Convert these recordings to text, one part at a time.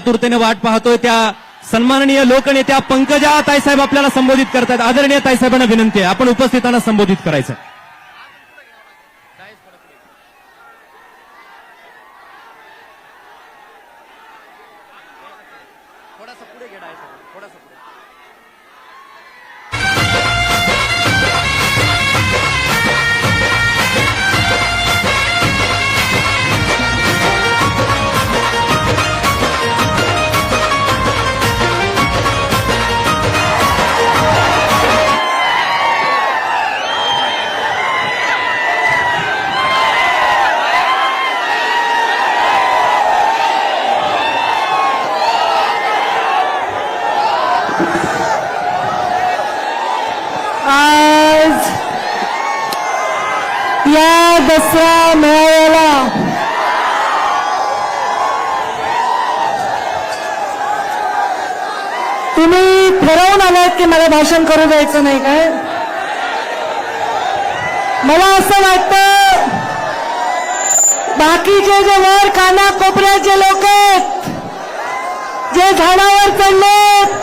आतुरतेने वाट पाहतोय त्या सन्माननीय लोकनेत्या पंकजा ताईसाहेब आपल्याला संबोधित करतात आदरणीय ताईसाहेबांना विनंती आहे. आपण उपस्थितांना संबोधित करायचं दसरा मेळाव्याला तुम्ही ठरवून आलात की मला भाषण करू द्यायचं नाही काय? मला असं वाटतं बाकीचे जे वर काना कोपऱ्यात जे लोक आहेत जे झाडावर चढलेत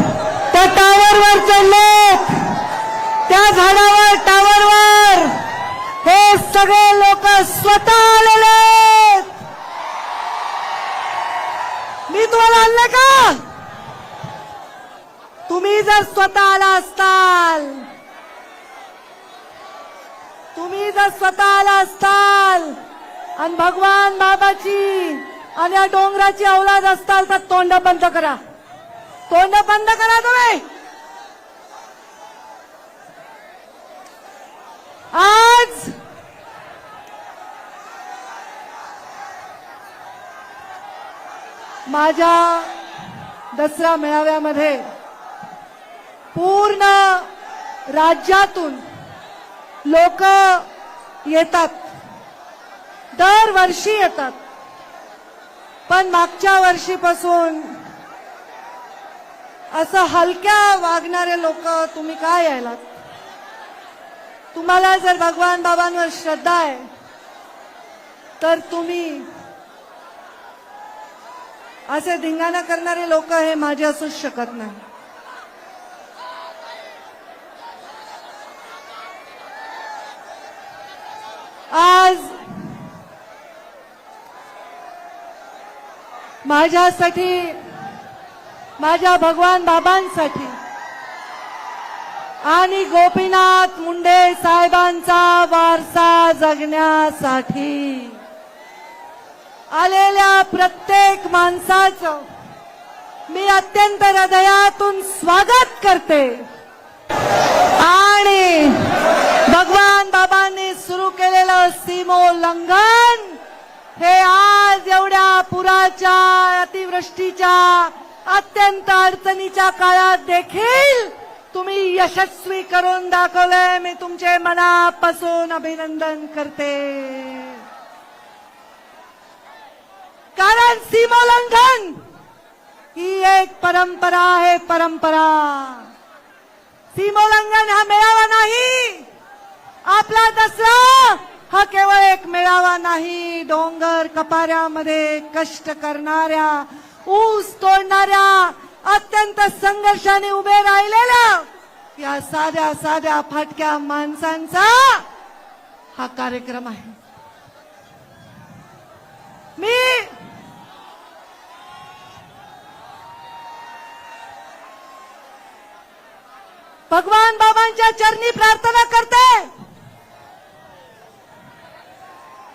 त्या टावरवर चढलेत त्या झाडावर टावरवर हे सगळे लोक स्वतः आलेले मी तुम्हाला आणलं का? तुम्ही जर स्वतः आला असताल तुम्ही जर स्वतः आला असताल आणि भगवान बाबाची आणि या डोंगराची औलाद असताल तर तोंड बंद करा. तोंड बंद करा तुम्ही. आज माझ्या दसरा मेळाव्यामध्ये पूर्ण राज्यातून लोक येतात. दरवर्षी येतात. पण मागच्या वर्षीपासून असं हलक्या वागणारे लोक तुम्ही काय यायलात? तुम्हाला जर भगवान बाबांवर श्रद्धा आहे तर तुम्ही असे धिंगाणा करणारे लोक हे माझे असूच शकत नाही. आज माझ्यासाठी माझ्या भगवान बाबांसाठी आणि गोपीनाथ मुंडे साहेबांचा वारसा जगण्यासाठी आलेल्या प्रत्येक माणसाचं मी अत्यंत हृदयातून स्वागत करते. आणि भगवान बाबांनी सुरू केलेलं सीमोल्लंघन हे आज एवढ्या पुराच्या अतिवृष्टीच्या अत्यंत अडचणीच्या काळात देखील तुम्ही यशस्वी करून दाखवलंय मी तुमचे मनापासून अभिनंदन करते. कारण सीमोल्लंघन ही एक परंपरा आहे परंपरा. सीमोल्लंघन हा मेळावा नाही. आपला दसरा हा केवळ एक मेळावा नाही. डोंगर कपाऱ्यामध्ये कष्ट करणाऱ्या ऊस तोडणाऱ्या अत्यंत संघर्षाने उभे राहिलेल्या या साध्या साध्या फाटक्या माणसांचा हा कार्यक्रम आहे. मी भगवान बाबांच्या चरणी प्रार्थना करते.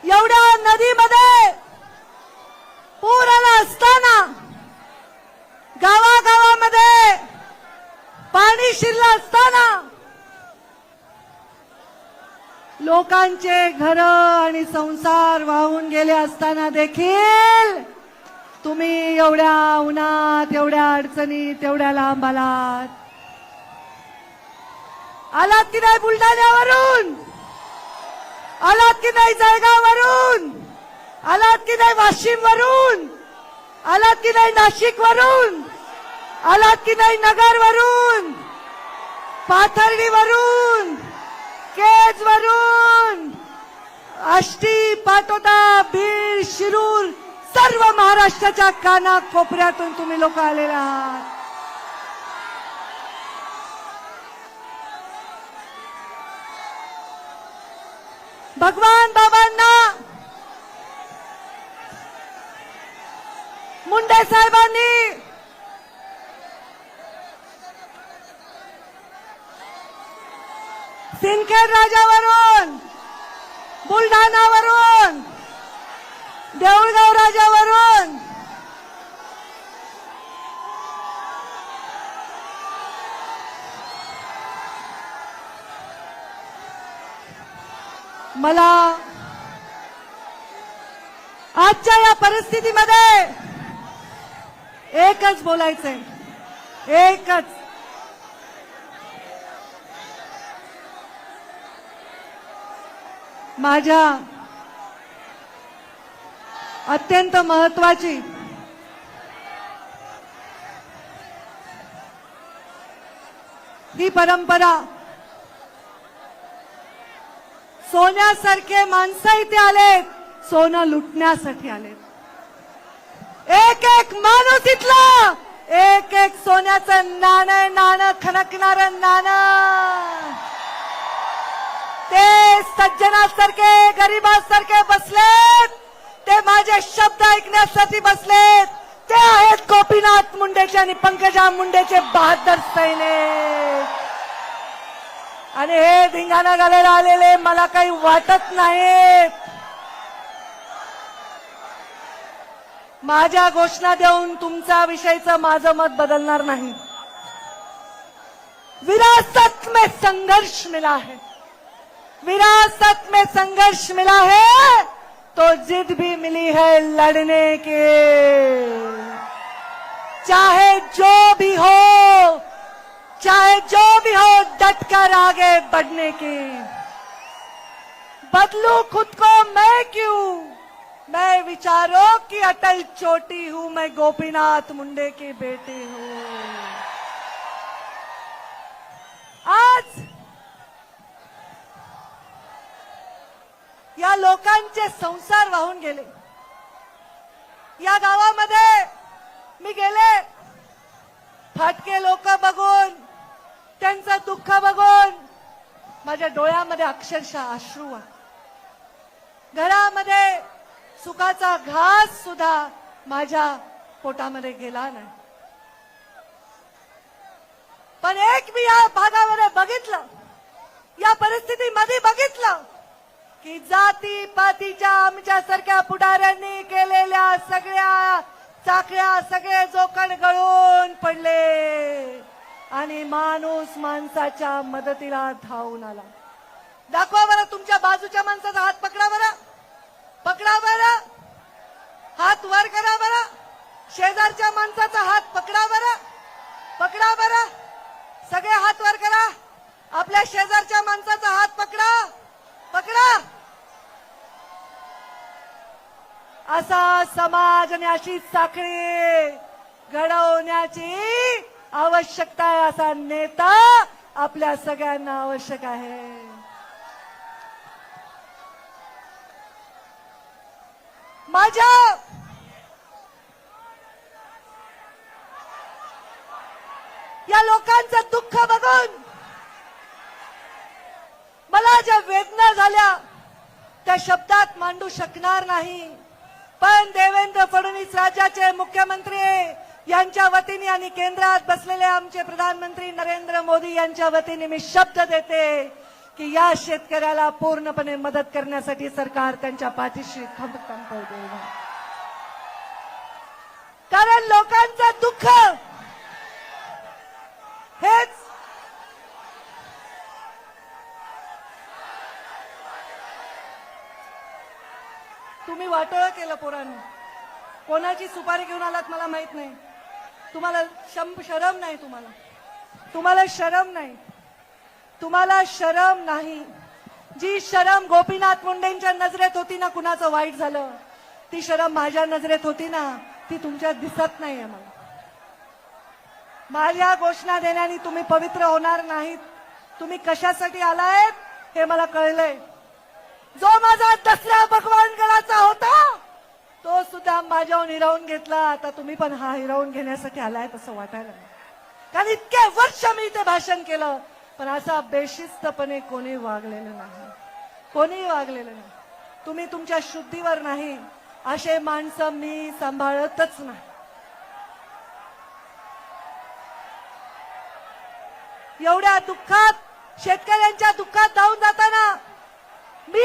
एवढ्या नदीमध्ये पूर आला असताना गावागावामध्ये पाणी शिरलं असताना लोकांचे घर आणि संसार वाहून गेले असताना देखील तुम्ही एवढ्या उन्हात एवढ्या अडचणीत एवढ्या लांब आलात. आलात की नाही बुलढाण्यावरून. आलात की नाही जळगाववरून. आलात की नाही वाशिम वरून आलात की नाही नाशिक वरून आलात की नाही नगर वरून पाथर्डी वरून केज वरून आष्टी पाटोदा बीड शिरूर सर्व महाराष्ट्राच्या काना कोपऱ्यातून तुम्ही लोक आलेले आहात. भगवान बाबांना मुंडे साहेबांनी सिंदखेड राजावरून बुलढाणावरून देऊळगाव राजावरून मला आजच्या या परिस्थितीमध्ये एकच बोलायचंय. एकच. माझ्या अत्यंत महत्वाची ही परंपरा सोन्यासारखे माणसं इथे आलेत. सोनं लुटण्यासाठी आलेत. एक एक माणूस इथला. एक एक सोन्याचं नाणं नाणं खणकणार नाणं. ते सज्जनासारखे गरीबासारखे बसलेत. ते माझे शब्द ऐकण्यासाठी बसलेत. ते आहेत गोपीनाथ मुंडेचे आणि पंकजा मुंडेचे बहादर सैनिक. आणि हे धिंगाणा घालायला आलेले मला काही वाटत नाहीत. माझ्या घोषणा देऊन तुमचा विषयीचं माझं मत बदलणार नाही. विरासत में संघर्ष मिला है. विरासत में संघर्ष मिला है तो जिद भी मिली है लड़ने के चाहे जो भी हो चाहे जो भी हो, डट कर आगे बढ़ने की। बदलू खुद को मैं क्यों? मैं विचारों की अटल चोटी हूँ, मैं गोपीनाथ मुंडे की बेटी हूँ। आज या लोकांचे संसार वाहून गेले। या गावामध्ये मी गेले। फाटके लोक बघून त्यांचं दुःख बघून माझ्या डोळ्यामध्ये अक्षरशः अश्रू घरामध्ये सुखाचा घास सुद्धा माझ्या पोटामध्ये गेला नाही. पण एक मी या भागामध्ये बघितलं या परिस्थितीमध्ये बघितलं की जाती पातीच्या आमच्यासारख्या पुढाऱ्यांनी केलेल्या सगळ्या चाकळ्या सगळे जो गळून पडले आणि माणूस माणसाच्या मदतीला धावून आला. दाखवा बरं तुमच्या बाजूच्या माणसाचा हात पकडा बरं. पकडा बरं. हात वर करा बरं. शेजारच्या माणसाचा हात पकडा बरं. पकडा बरं. सगळे हात वर करा. आपल्या शेजारच्या माणसाचा हात पकडा. पकडा. असा समाज आणि अशी साखळी घडवण्याची आवश्यकता आहे असा नेता आपल्या सगळ्यांना आवश्यक आहे. माझ्या या लोकांचं दुःख बघून मला ज्या वेदना झाल्या त्या शब्दात मांडू शकणार नाही. पण देवेंद्र फडणवीस राज्याचे मुख्यमंत्री यांच्या वतीने आणि केंद्रात बसलेले आमचे प्रधानमंत्री नरेंद्र मोदी यांच्या वतीने मी शब्द देते की या शेतकऱ्याला पूर्णपणे मदत करण्यासाठी सरकार त्यांच्या पाठीशी खंबखंब कारण लोकांचं दुःख हेच तुम्ही वाटोळं केलं पोरांनी. कोणाची सुपारी घेऊन आलात मला माहीत नाही. तुम्हाला शम शरम नाही तुम्हाला. तुम्हाला शरम नाही. तुम्हाला शरम नाही. जी शरम गोपीनाथ मुंडेंच्या नजरेत होती ना कुणाचं वाईट झालं ती शरम माझ्या नजरेत होती ना ती तुमच्यात दिसत नाहीये मला. माझ्या घोषणा देण्याने तुम्ही पवित्र होणार नाहीत. तुम्ही कशासाठी आलायत हे मला कळलंय. जो माझा दसरा भगवान गणाचा होता तो सुद्धा माझ्याहून हिरावून घेतला. आता तुम्ही पण हा हिरावून घेण्यासाठी आलाय तसं वाटायला कारण इतके वर्ष मी इथे भाषण केलं पण असा बेशिस्तपणे कोणी वागलेलं नाही. कोणी वागलेलं नाही. तुम्ही तुमच्या शुद्धीवर नाही. असे माणसं मी सांभाळतच नाही. एवढ्या दुःखात शेतकऱ्यांच्या दुःखात जाऊन जाताना मी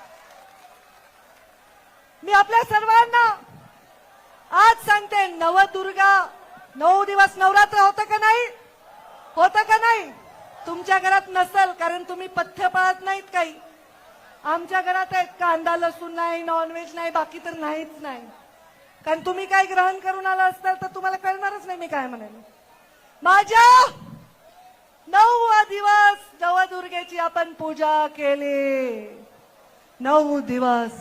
मी आपल्या सर्वांना आज सांगते नवदुर्गा नऊ दिवस नवरात्र होतं का नाही? होतं का नाही? तुमच्या घरात नसल कारण तुम्ही पथ्य पाळत नाहीत काही. आमच्या घरात आहेत कांदा लसूण नाही नॉनव्हेज नाही बाकी तर नाहीच नाही. कारण तुम्ही काय ग्रहण करून आला असाल तर तुम्हाला कळणारच नाही मी काय म्हणाले माझ्या नऊ दिवस नवदुर्गेची आपण पूजा केली. नऊ दिवस.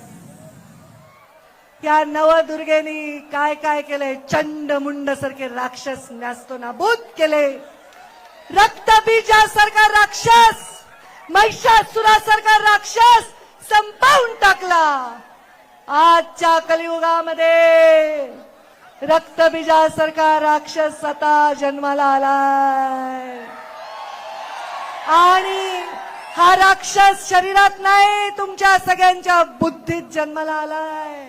या नवदुर्गेनी काय काय केलंय चंड मुंड सारखे राक्षस न्यास्तो नाबूद केले. रक्तबीजासारखा राक्षस महिषासुरासारखा राक्षस संपवून टाकला. आजच्या कलियुगामध्ये रक्तबीजासारखा राक्षस आता जन्माला आलाय. आणि हा राक्षस शरीरात नाही तुमच्या सगळ्यांच्या बुद्धीत जन्माला आलाय.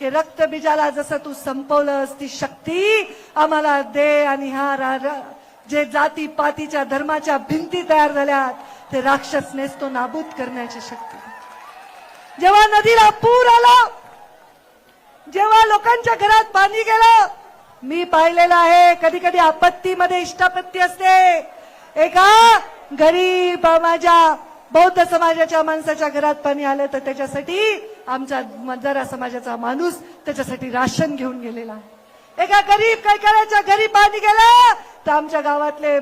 की रक्तबीजाला जसं तू संपवलंस ती शक्ती आम्हाला दे आणि हा रा- जे जाती पातीच्या धर्माच्या भिंती तयार झाल्यात ते राक्षस नेसतो नाबूद करण्याची शक्ती. जेव्हा नदीला पूर आला जेव्हा लोकांच्या घरात पाणी गेलं मी पाहिलेलं आहे कधी कधी आपत्तीमध्ये इष्टापत्ती असते. एका गरीब माझ्या बौद्ध समाजाच्या माणसाच्या घरात पाणी आलं तर त्याच्यासाठी आमच्या मजारा समाजाचा माणूस त्याच्यासाठी राशन घेऊन गेलेला आहे. एका गरीब कैकाऱ्याच्या घरी पाणी गेलं तर आमच्या गावातले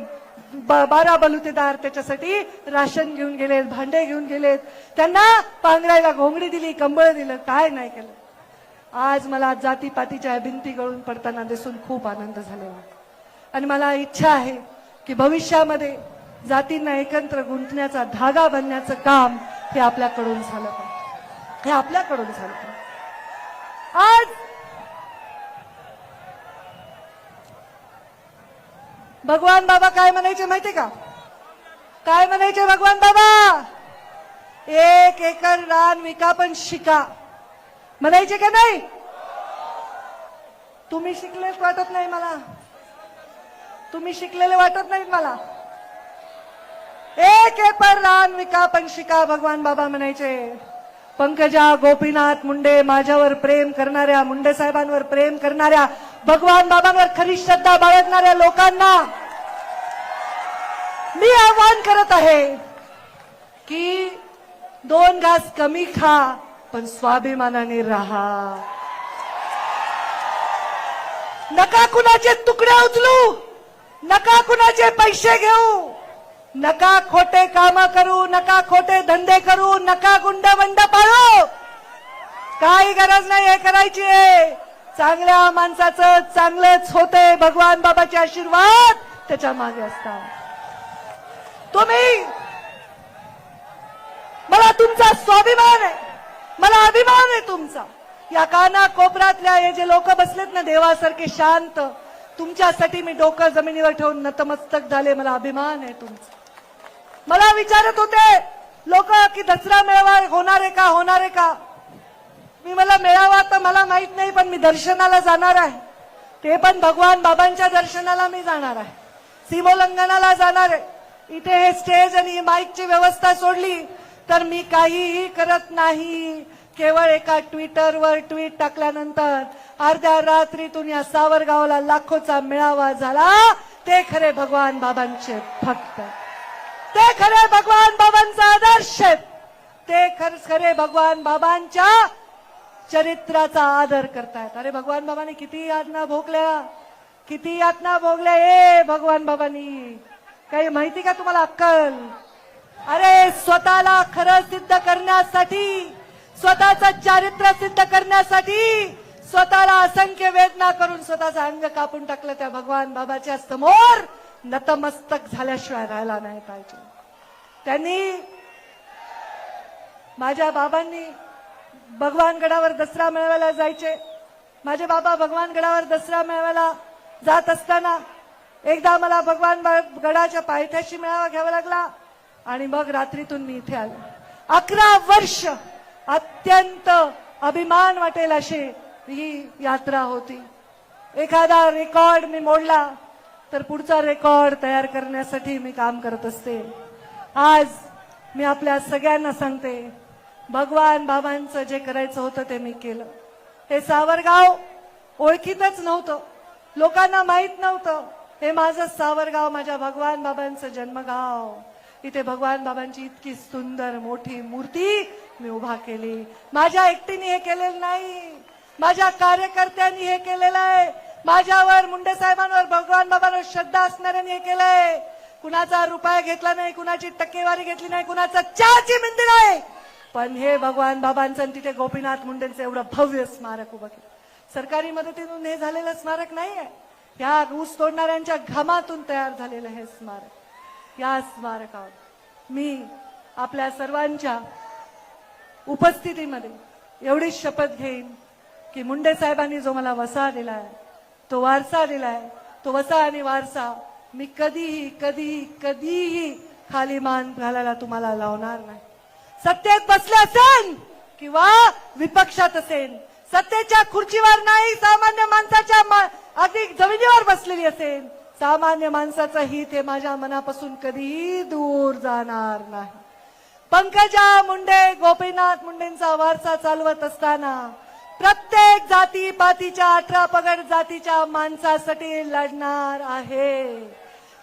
ब- बारा बलुतेदार त्याच्यासाठी राशन घेऊन गेलेत भांडे घेऊन गेलेत. त्यांना पांघरायला घोंगडी दिली कंबळ दिलं काय नाही केलं. आज मला जातीपातीच्या या भिंती गळून पडताना दिसून खूप आनंद झालेला आणि मला इच्छा आहे की भविष्यामध्ये जातींना एकत्र गुंतण्याचा धागा बनण्याचं काम हे आपल्याकडून झालं पाहिजे. हे आपल्याकडून झालं. आज भगवान बाबा काय म्हणायचे माहितीये का? काय म्हणायचे भगवान बाबा? एक एकर रान विका पण शिका. म्हणायचे का नाही? तुम्ही शिकलेच वाटत नाही मला. तुम्ही शिकलेले वाटत नाहीत मला. एक एकर रान विका पण शिका भगवान बाबा म्हणायचे. पंकजा गोपीनाथ मुंडे माझ्यावर प्रेम करणाऱ्या मुंडे साहेबांवर प्रेम करणाऱ्या भगवान बाबांवर खरी श्रद्धा बाळगणाऱ्या लोकांना मी आवाहन करत आहे की दोन घास कमी खा पण स्वाभिमानाने राहा. नका कुणाचे तुकडे उचलू नका कुणाचे पैसे घेऊ. नका खोटे काम करू नका खोटे धंदे करू नका गुंड बंड पाळू. काही गरज नाही हे करायची चांगल्या माणसाचं चांगलंच होते भगवान बाबाचे आशीर्वाद त्याच्यामागे असतात. तुम्ही मला तुमचा स्वाभिमान आहे. मला अभिमान आहे तुमचा. या काना कोपऱ्यातल्या हे जे लोक बसलेत ना देवासारखे शांत तुमच्यासाठी मी डोकं जमिनीवर ठेवून नतमस्तक झाले मला अभिमान आहे तुमचा. मला विचारत होते लोक की दसरा मेळावा होणार आहे का होणार आहे का? मी मला मेळावा तर मला माहीत नाही पण मी दर्शनाला जाणार आहे. ते पण भगवान बाबांच्या दर्शनाला मी जाणार आहे. सीमोल्लंघनाला जाणार आहे. इथे हे स्टेज आणि ही माईकची व्यवस्था सोडली तर मी काहीही करत नाही. केवळ एका ट्विटरवर ट्विट टाकल्यानंतर अर्ध्या रात्रीतून या सावरगावला लाखोचा मेळावा झाला. ते खरे भगवान बाबांचे भक्त. ते खरे भगवान बाबांचा आदर्श आहेत. ते खर खरे भगवान बाबांच्या चरित्राचा आदर करतायत. अरे भगवान बाबांनी किती यातना भोगल्या. किती यातना भोगल्या हे भगवान बाबांनी. काही माहिती का तुम्हाला अक्कल? अरे स्वतःला खरं सिद्ध करण्यासाठी स्वतःचं चारित्र्य सिद्ध करण्यासाठी स्वतःला असंख्य वेदना करून स्वतःचा अंग कापून टाकलं त्या भगवान बाबाच्या समोर. नतमस्तक झाल्याशिवाय राहायला नाही पाहिजे. त्यांनी माझ्या बाबांनी भगवानगडावर दसरा मिळवायला जायचे. माझे बाबा भगवानगडावर दसरा मिळवायला जात असताना एकदा मला भगवान गडाच्या पायथ्याशी मेळावा घ्यावा लागला आणि मग रात्रीतून मी इथे आलो. अकरा वर्ष अत्यंत अभिमान वाटेल अशी ही यात्रा होती. एखादा रेकॉर्ड मी मोडला. तर पुढचा रेकॉर्ड तयार करण्यासाठी मी काम करत असते. आज मी आपल्या सगळ्यांना सांगते भगवान बाबांचं जे करायचं होतं ते मी केलं. हे सावरगाव ओळखीतच नव्हतं. लोकांना माहीत नव्हतं. हे माझं सावरगाव माझ्या भगवान बाबांचं जन्मगाव. इथे भगवान बाबांची इतकी सुंदर मोठी मूर्ती मी उभा केली. माझ्या एकटीने हे केलेलं नाही. माझ्या कार्यकर्त्यांनी हे केलेलं आहे. माझ्यावर मुंडे साहेबांवर भगवान बाबांवर श्रद्धा असणाऱ्यांनी हे केलंय. कुणाचा रुपया घेतला नाही कुणाची टक्केवारी घेतली नाही कुणाचा चहाची मिंदी नाही. पण हे भगवान बाबांचं आणि तिथे गोपीनाथ मुंडेंचं एवढं भव्य स्मारक उभं केलं. सरकारी मदतीतून हे झालेलं स्मारक नाही आहे या ऊस तोडणाऱ्यांच्या घामातून तयार झालेलं हे स्मारक. या स्मारकावर मी आपल्या सर्वांच्या उपस्थितीमध्ये एवढीच शपथ घेईन की मुंडे साहेबांनी जो मला वसा आहे तो वारसा दिलाय. तो वसा आणि वारसा. मी कधीही कधीही कधीही खाली मान घालायला तुम्हाला लावणार नाही. सत्तेत बसले असेल किंवा विपक्षात असेल सत्तेच्या खुर्चीवर नाही सामान्य माणसाच्या मा- अगदी जमिनीवर बसलेली असेल सामान्य माणसाचं हित हे माझ्या मनापासून कधीही दूर जाणार नाही. पंकजा मुंडे गोपीनाथ मुंडेंचा वारसा चालवत असताना प्रत्येक जाती पातीच्या अठरा पगड जातीच्या माणसासाठी लढणार आहे.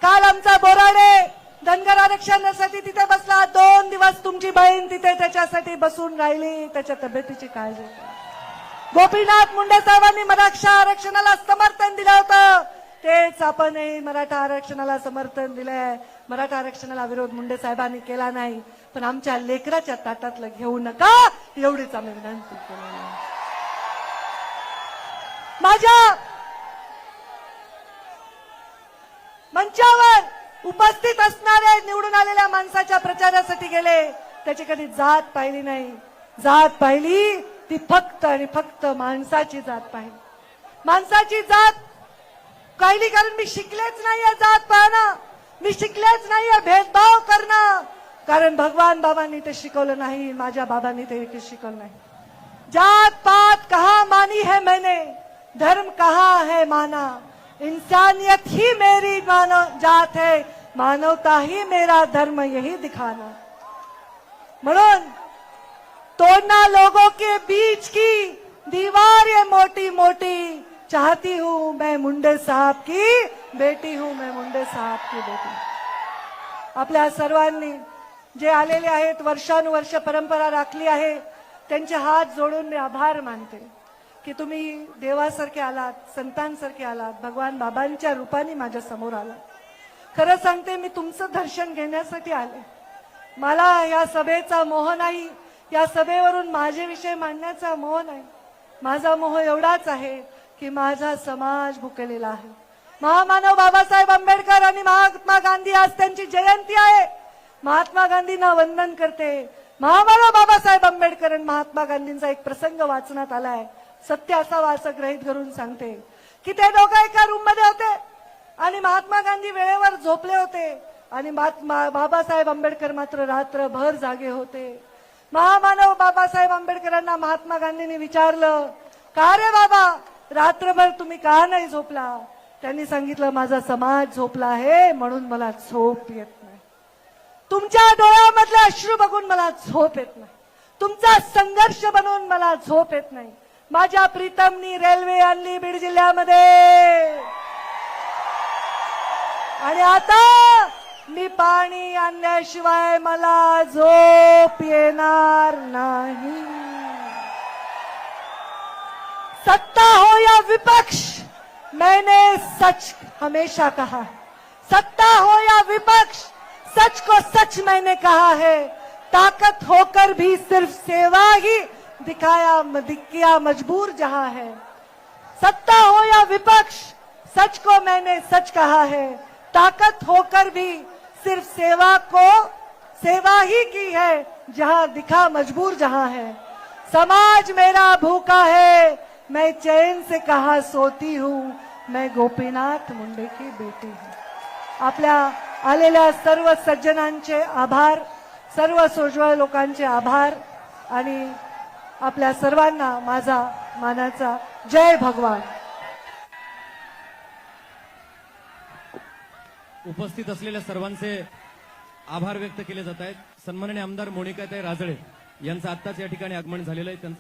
काल आमचा बोराडे धनगर आरक्षणासाठी तिथे बसला. दोन दिवस तुमची बहीण तिथे त्याच्यासाठी बसून राहिली. त्याच्या तब्येतीची काळजी. गोपीनाथ मुंडे साहेबांनी मराठा आरक्षणाला समर्थन दिलं होतं. तेच आपणही मराठा आरक्षणाला समर्थन दिलंय. मराठा आरक्षणाला विरोध मुंडे साहेबांनी केला नाही. पण आमच्या लेकराच्या ताटातलं घेऊ नका. एवढीच आम्ही विनंती केली माझ्या मंचावर उपस्थित असणारे निवडून आलेल्या माणसाच्या प्रचारासाठी गेले त्याची कधी जात पाहिली नाही. जात पाहिली ती फक्त आणि फक्त माणसाची जात पाहिली. माणसाची जात पाहिली कारण मी शिकलेच नाहीये जात पाहणं. मी शिकलेच नाहीये भेदभाव करणं. कारण भगवान बाबांनी ते शिकवलं नाही माझ्या बाबांनी ते शिकवलं नाही. जात पात कहा मानी है मैंने? धर्म कहा है माना? इंसानियत ही मेरी मानव जात है। मानवता ही मेरा धर्म यही दिखाना। म्हणून तोड़ना लोगों के बीच की दीवार ये मोटी मोटी चाहती हूँ मैं मुंडे साहब की बेटी हूँ मैं मुंडे साहब की बेटी। आपल्या सर्वांनी जे आलेले आहेत वर्षानुवर्ष परंपरा राखली आहे त्यांचे हात जोडून मी आभार मानते। की तुम्ही देवासारखे आलात संतांसारखे आलात भगवान बाबांच्या रूपाने माझ्यासमोर आलात. खरं सांगते मी तुमचं दर्शन घेण्यासाठी आले. मला या सभेचा मोह नाही. या सभेवरून माझे विषय मांडण्याचा मोह नाही. माझा मोह एवढाच आहे की माझा समाज भुकेलेला आहे. महामानव बाबासाहेब आंबेडकर आणि महात्मा गांधी आज त्यांची जयंती आहे. महात्मा गांधींना वंदन करते. महामानव बाबासाहेब आंबेडकर आणि महात्मा गांधींचा एक प्रसंग वाचण्यात आलाय सत्य असावा असं ग्रहित धरून सांगते की ते दोघं एका रूममध्ये होते आणि महात्मा गांधी वेळेवर झोपले होते आणि महात्मा बाबासाहेब आंबेडकर मात्र रात्रभर जागे होते. महामानव बाबासाहेब आंबेडकरांना महात्मा गांधींनी विचारलं का रे बाबा रात्रभर तुम्ही का नाही झोपला? त्यांनी सांगितलं माझा समाज झोपला आहे म्हणून मला झोप येत नाही. तुमच्या डोळ्यामधले अश्रू बघून मला झोप येत नाही. तुमचा संघर्ष बनवून मला झोप येत नाही. माझ्या प्रीतमनी रेल्वे आणली बीड जिल्ह्यामध्ये. आणि आता मी पाणी आणल्याशिवाय मला झोप येणार नाही. सत्ता हो या विपक्ष? मैंने सच हमेशा कहा सत्ता हो या विपक्ष? सच को सच मैंने कहा है। ताकत होकर भी सिर्फ़ सेवा ही दिखाया किया मजबूर जहाँ है। सत्ता हो या विपक्ष, सच को मैंने सच कहा है। ताकत होकर भी सिर्फ़ सेवा को, सेवा ही की है, जहाँ दिखा मजबूर जहाँ है। समाज मेरा भूखा है, मैं चैन से कहा सोती हूँ। मैं गोपीनाथ मुंडे की बेटी हूँ। आपल्या आलेल्या सर्व सज्जनांचे आभार, सर्व सोजवळ लोकांचे आभार, आणि आपल्या सर्वांना माझा मानाचा जय भगवान. उपस्थित असलेल्या सर्वांचे आभार व्यक्त केले जात आहेत. सन्माननीय आमदार मोनिकाताई राजळे यांचं आत्ताच या ठिकाणी आगमन झालेलं आहे. त्यांचे